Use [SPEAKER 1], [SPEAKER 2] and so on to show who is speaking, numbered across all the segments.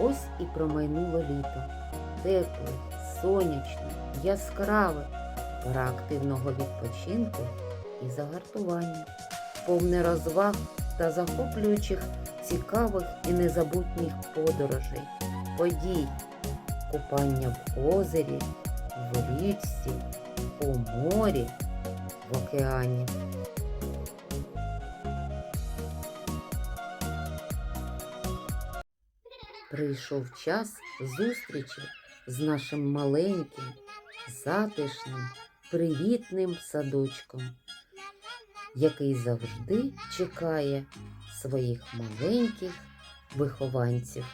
[SPEAKER 1] Ось і промайнуло літо. Тепле, сонячне, яскраве, пора активного відпочинку і загартування, повне розваг та захоплюючих цікавих і незабутніх подорожей, подій, купання в озері, в річці, у морі, в океані. Прийшов час зустрічі з нашим маленьким, затишним, привітним садочком, який завжди чекає своїх маленьких вихованців.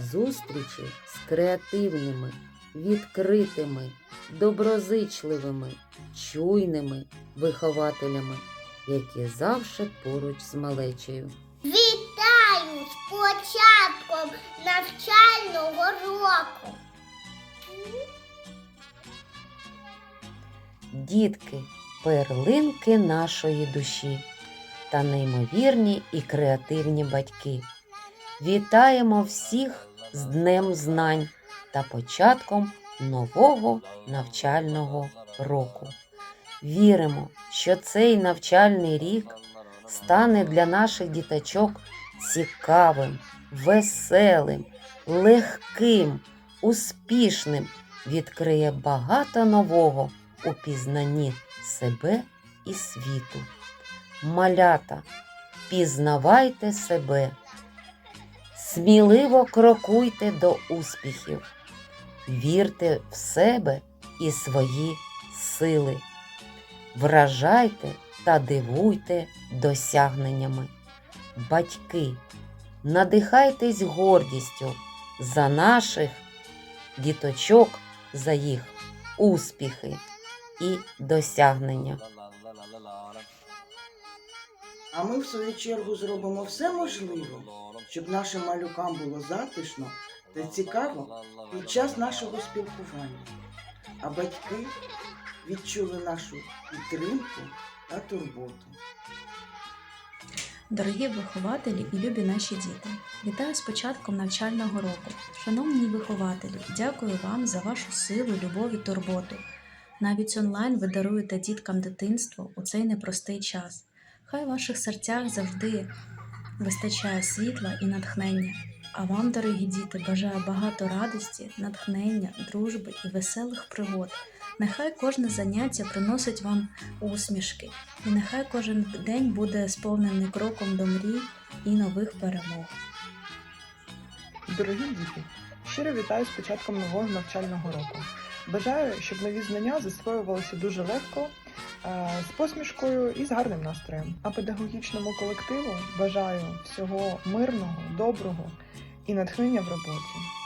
[SPEAKER 1] Зустрічі з креативними, відкритими, доброзичливими, чуйними вихователями, які завжди поруч з малечею.
[SPEAKER 2] Вітаю з початком навчального року.
[SPEAKER 1] Дітки, перлинки нашої душі та неймовірні і креативні батьки. Вітаємо всіх з Днем Знань та початком нового навчального року. Віримо, що цей навчальний рік стане для наших діточок цікавим, веселим, легким, успішним, відкриє багато нового у пізнанні себе і світу. Малята, пізнавайте себе, сміливо крокуйте до успіхів, вірте в себе і свої сили, вражайте та дивуйте досягненнями. Батьки, надихайтесь гордістю за наших діточок, за їх успіхи і досягнення.
[SPEAKER 3] А ми, в свою чергу, зробимо все можливе, щоб нашим малюкам було затишно та цікаво під час нашого спілкування. А батьки відчули нашу підтримку та турботу.
[SPEAKER 4] Дорогі вихователі і любі наші діти, вітаю з початком навчального року. Шановні вихователі, дякую вам за вашу силу, любов і турботу. Навіть онлайн ви даруєте діткам дитинство у цей непростий час. Хай в ваших серцях завжди вистачає світла і натхнення. А вам, дорогі діти, бажаю багато радості, натхнення, дружби і веселих пригод. Нехай кожне заняття приносить вам усмішки, і нехай кожен день буде сповнений кроком до мрій і нових перемог.
[SPEAKER 5] Дорогі діти, щиро вітаю з початком нового навчального року. Бажаю, щоб нові знання засвоювалися дуже легко, е, з посмішкою і з гарним настроєм. А педагогічному колективу бажаю всього мирного, доброго і натхнення в роботі.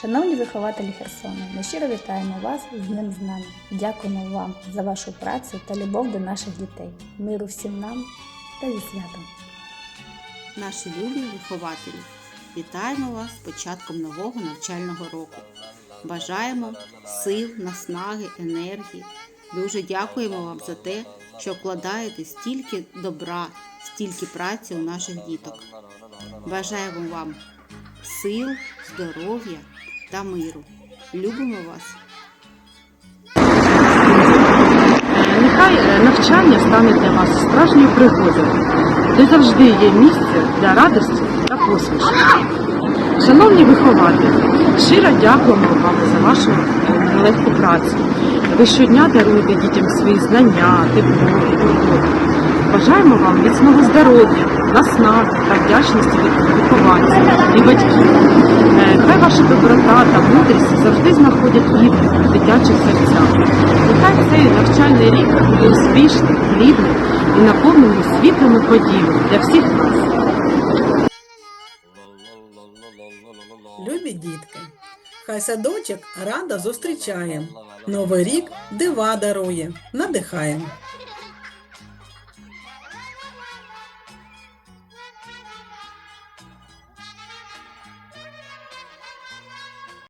[SPEAKER 6] Шановні вихователі Херсона, ми щиро вітаємо вас з Днем Знань. Дякуємо вам за вашу працю та любов до наших дітей. Миру всім нам та зі святом!
[SPEAKER 7] Наші любі вихователі, вітаємо вас з початком нового навчального року. Бажаємо сил, наснаги, енергії. Дуже дякуємо вам за те, що вкладаєте стільки добра, стільки праці у наших діток. Бажаємо вам сил, здоров'я та миру. Любимо вас!
[SPEAKER 8] Нехай е, навчання стане для вас справжньою пригодою, де завжди є місце для радості та посмішки. Шановні вихователі, щиро дякуємо вам за вашу е, нелегку працю. Ви щодня даруєте дітям свої знання, тепло і турботу. Бажаємо вам міцного здоров'я, наснаги та вдячності від вихованців і батьків. Е, Хай ваша доброта та мудрість завжди знаходять відгук в дитячих серцях. Нехай цей навчальний рік буде успішним, плідним і наповнений світлими подіями для всіх нас.
[SPEAKER 9] Любі дітки, хай садочок радо зустрічає. Новий рік дива дарує, надихає.